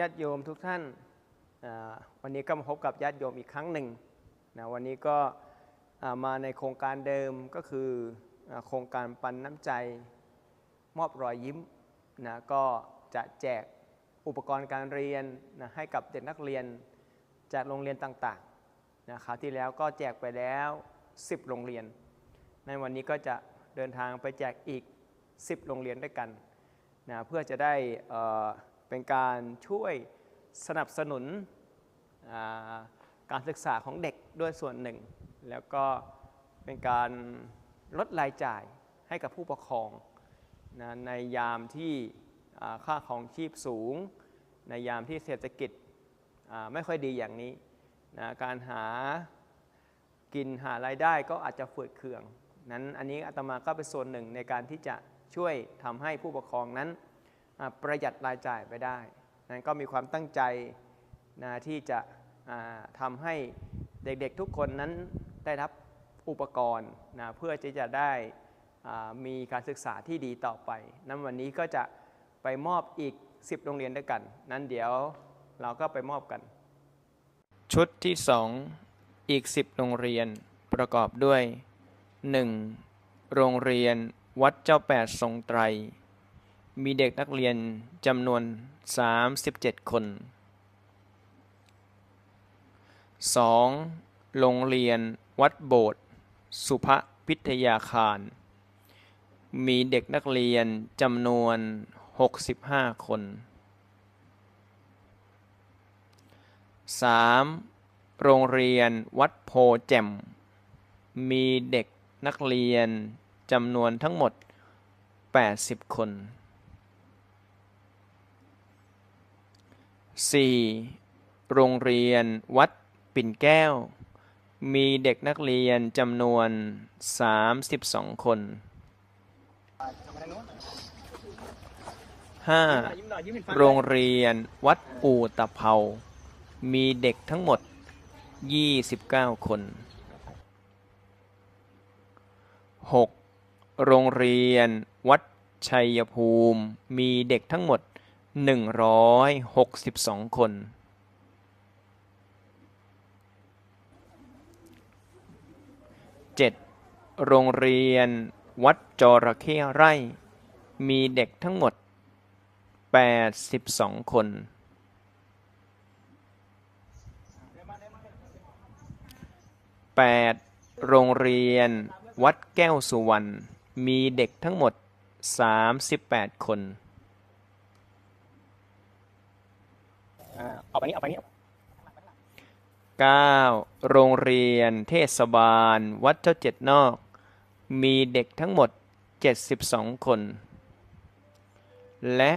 ญาติโยมทุกท่าน วันนี้ก็มาพบกับญาติโยมอีกครั้งหนึ่งนะวันนี้ก็มาในโครงการเดิมก็คือโครงการปันน้ำใจมอบรอยยิ้มนะก็จะแจกอุปกรณ์การเรียนนะให้กับเด็กนักเรียนจากโรงเรียนต่างๆนะคราวที่แล้วก็แจกไปแล้ว 10 โรงเรียน ในวันนี้ก็จะเดินทางไปแจกอีก 10 โรงเรียนด้วยกันนะเพื่อจะได้ เป็นการช่วยสนับสนุนการศึกษาของเด็กด้วยส่วนหนึ่ง แล้วก็เป็นการลดรายจ่ายให้กับผู้ปกครองนะในยามที่อ่าค่าของชีพสูง ในยามที่เศรษฐกิจไม่ค่อยดีอย่างนี้นะการหากินหารายได้ก็อาจจะฝืดเคือง นั้นอันนี้อาตมาก็เป็นส่วนหนึ่งในการที่จะช่วยทำให้ผู้ปกครองนั้น ประหยัดรายจ่ายไปได้นั้นก็มีความตั้งใจนะที่จะอ่าทำให้เด็กๆทุกคนนั้นได้รับอุปกรณ์นะเพื่อที่จะได้มีการศึกษาที่ดีต่อไป นั้นวันนี้ก็จะไปมอบอีก 10 โรงเรียนด้วยกัน นั้นเดี๋ยวเราก็ไปมอบกัน ชุดที่ 2 อีก 10 โรงเรียนประกอบด้วย 1. โรงเรียนวัดเจ้าแปดทรงไตร มีเด็กนักเรียนจำนวน 37 คน 2. โรงเรียนวัดโบสถ์สุภพิทยาคาร มีเด็กนักเรียนจำนวน 65 คน 3. โรงเรียนวัดโพแจ่ม มีเด็กนักเรียนจำนวนทั้งหมด 80 คน 4. โรงเรียนวัดปิ่นแก้ว มีเด็กนักเรียนจำนวน 32 คน 5. โรงเรียนวัดอูตะเภา มีเด็กทั้งหมด 29 คน 6. โรงเรียนวัดชัยภูมิ มีเด็กทั้งหมด 162 คน 7. โรงเรียนวัดจระเข้ไร่ มีเด็กทั้งหมด 82 คน 8. โรงเรียนวัดแก้วสุวรรณ มีเด็กทั้งหมด 38 คน เอาไปนี้เอาไปนี้ 9. โรงเรียนเทศบาล วัดเจ้าเจ็ดนอก มีเด็กทั้งหมด 72 คน และ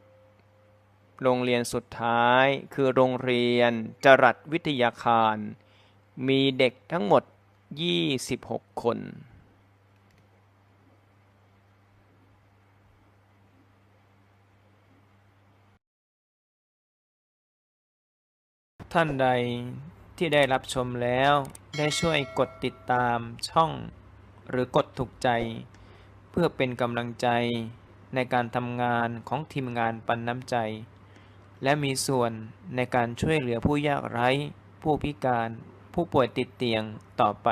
10 โรงเรียนสุดท้ายคือโรงเรียนจรัสวิทยาคาร มีเด็กทั้งหมด 26 คน ท่านใดที่ได้รับชมแล้วได้ช่วยกดติดตามช่อง หรือกดถูกใจ เพื่อเป็นกำลังใจในการทำงานของทีมงานปันน้ำใจ และมีส่วนในการช่วยเหลือผู้ยากไร้ ผู้พิการ ผู้ป่วยติดเตียงต่อไป